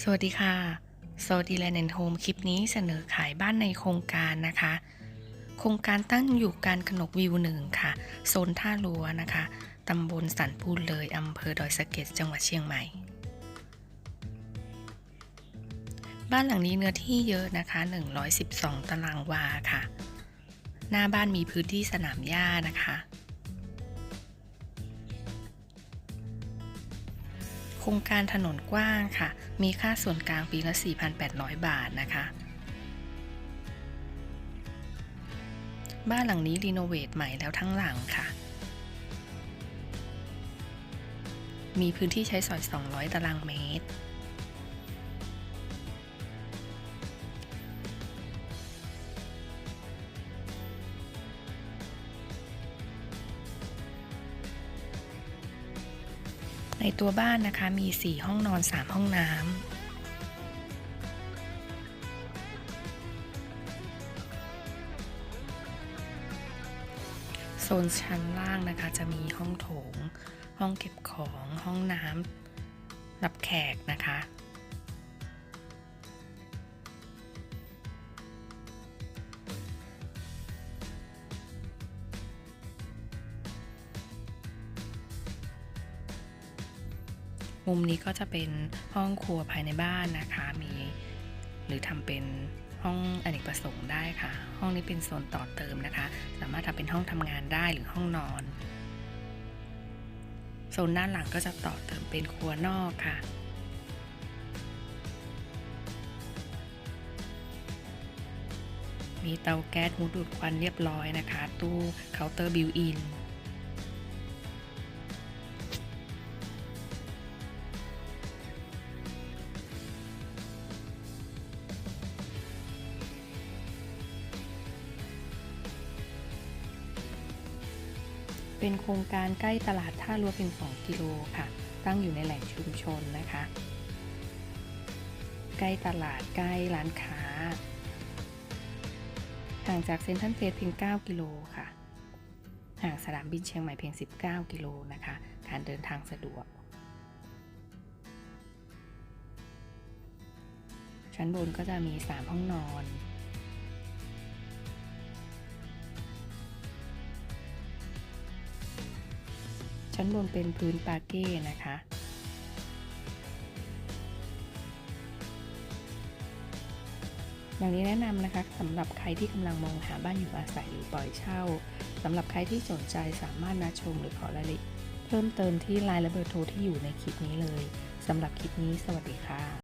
สวัสดีค่ะ s o d y Land and Home คลิปนี้เสนอขายบ้านในโครงการนะคะ โครงการตั้งอยู่การกนกวิวหนึ่งค่ะ โซนท่าลัวนะคะ ตำบลสันปูนเลย อำเภอดอยสะเก็ดจังหวัดเชียงใหม่ บ้านหลังนี้เนื้อที่เยอะนะคะ 112 ตารางวาค่ะ หน้าบ้านมีพื้นที่สนามหญ้านะคะ ครงการถนนกว้างค่ะ มีค่าส่วนกลางปีละ 4,800 บาทนะคะ บ้านหลังนี้รีโนเวทใหม่แล้วทั้งหลังค่ะ มีพื้นที่ใช้สอย 200 ตารางเมตร ในตัวบ้านนะคะมี 4 ห้องนอน 3 ห้องน้ำโซนชั้นล่างนะคะจะมีห้องโถง ห้องเก็บของ ห้องน้ำรับแขกนะคะ มุมนี้ก็จะเป็นห้องครัวภายในบ้านนะคะ มี หรือทำเป็นห้องอเนกประสงค์ได้ค่ะ ห้องนี้เป็นโซนต่อเติมนะคะ สามารถทำเป็นห้องทำงานได้หรือห้องนอน โซนด้านหลังก็จะต่อเติมเป็นครัวนอกค่ะมีเตาแก๊สหูดูดควันเรียบร้อยนะคะ ตู้เคาน์เตอร์บิวอิน เป็นโครงการใกล้ตลาดท่ารัวเพียง 2 กิโลค่ะ ตั้งอยู่ในแหล่งชุมชนนะคะ ใกล้ตลาดใกล้ร้านค้า ห่างจากเซ็นทรัลเฟสเพียง 9 กิโลค่ะ ห่างสนามบินเชียงใหม่เพียง 19 กิโลนะคะ การเดินทางสะดวก ชั้นบนก็จะมี 3 ห้องนอน ชั้นบนเป็นพื้นปาเก้นะคะ อย่างนี้แนะนำนะคะสำหรับใครที่กำลังมองหาบ้านอยู่อาศัยหรือปล่อยเช่าสำหรับใครที่สนใจสามารถนัดชมหรือขอรายละเอียดเพิ่มเติมที่ไลน์และเบอร์โทรที่อยู่ในคลิปนี้เลยสำหรับคลิปนี้สวัสดีค่ะ